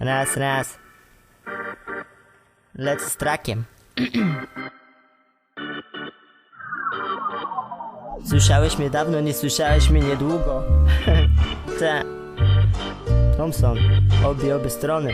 Raz, raz. Lecę z trakiem. Słyszałeś mnie dawno, nie słyszałeś mnie niedługo. Te. Thompson, obie, obie strony.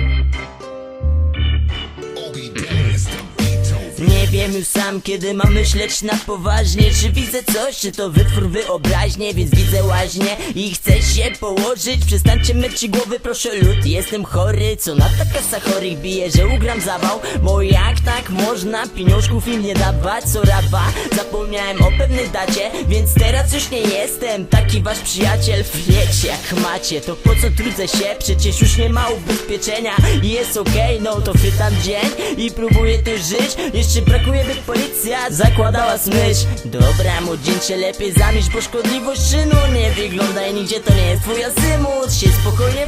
Nie wiem już sam, kiedy mam myśleć na poważnie. Czy widzę coś, czy to wytwór wyobraźnie? Więc widzę łaźnie i chcę się położyć. Przestańcie myć głowy, proszę lud. Jestem chory, co na ta kasa chorych bije Że ugram zawał, bo jak tak można Pieniążków im nie dawać, co raba Zapomniałem o pewnej dacie, więc teraz już nie jestem Taki wasz przyjaciel, wiecie jak macie To po co trudzę się, przecież już nie ma ubezpieczenia. Jest okej, no to chwytam dzień I próbuję tu żyć. Jeszcze brakuje by policja zakładała smycz Dobra młodzieńcze lepiej zamieść Bo szkodliwość czynu nie wyglądaj nigdzie To nie jest twój azymut. Się spokojnie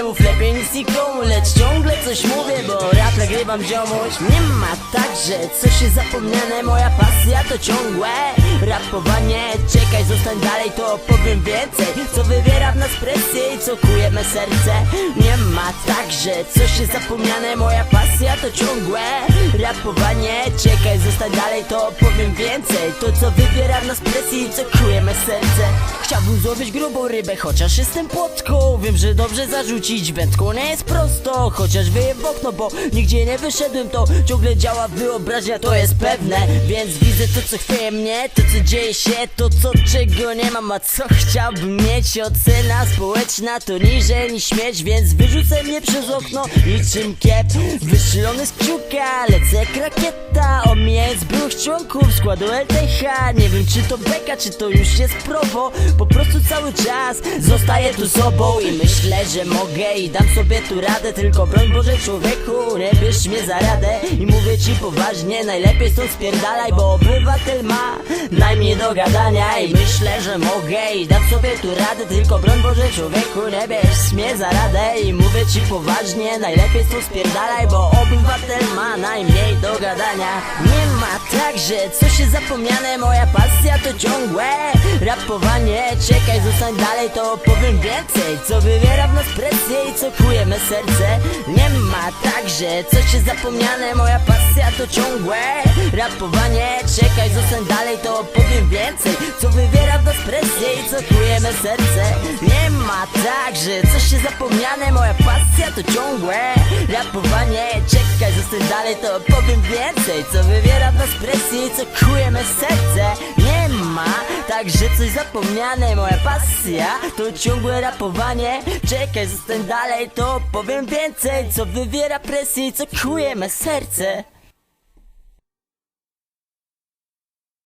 nie mów lepiej nic nikomu Lecz ciągle coś mówię, bo rap nagrywam ziomuś. Nie ma tak, że coś jest zapomniane Moja pasja to ciągłe rapowanie. Czekaj, zostań dalej, to opowiem więcej. Co wywiera w nas presję i co kuje me serce? Nie ma tak, że coś jest zapomniane Moja pasja to ciągłe rapowanie. Czekaj, zostań dalej, to opowiem więcej. To co wywiera w nas presję i co kuje me serce. Chciałbym złowić grubą rybę, chociaż jestem płotką. Wiem, że dobrze zarzucić wędką. Nie jest prosto Chociaż wyję w okno, bo nigdzie nie wyszedłem. To ciągle działa wyobraźnia, to jest pewne. Więc widzę to, co chwieje mnie To, co dzieje się, to, co czego nie mam A co chciałbym mieć, ocena społeczna To niżej niż śmieć, więc wyrzucę mnie przez okno Niczym kiep, wystrzelony z kciuka Lecę jak rakieta, omijając byłych członków składu LTH Nie wiem, czy to beka, czy to już jest prowo. Po prostu cały czas zostaję tu sobą I myślę, że mogę i dam sobie tu radę. Tylko broń Boże człowieku, nie bierz mnie za radę. I mówię ci poważnie, najlepiej stąd spierdalaj Bo obywatel ma najmniej do gadania. I myślę, że mogę i dam sobie tu radę. Tylko broń Boże człowieku, nie bierz mnie za radę. I mówię ci poważnie, najlepiej stąd spierdalaj Bo obywatel ma najmniej do gadania. Nie ma tak, że coś jest zapomniane Moja pasja to ciągłe rapowanie. Czekaj, zostań dalej, to opowiem więcej. Co wywiera w nas presję i co kuje me serce. Nie ma tak, że coś jest zapomniane Moja pasja to ciągłe rapowanie. Czekaj, zostań dalej, to opowiem serce. Nie ma tak, że coś jest zapomniane. Moja pasja to ciągłe rapowanie. Czekaj, zostań dalej, to opowiem więcej Co wywiera w nas presję i co kuje me serce. Nie ma tak, że coś zapomniane. Moja pasja to ciągłe rapowanie. Czekaj, zostań dalej, to opowiem więcej Co wywiera presję i co kuje me serce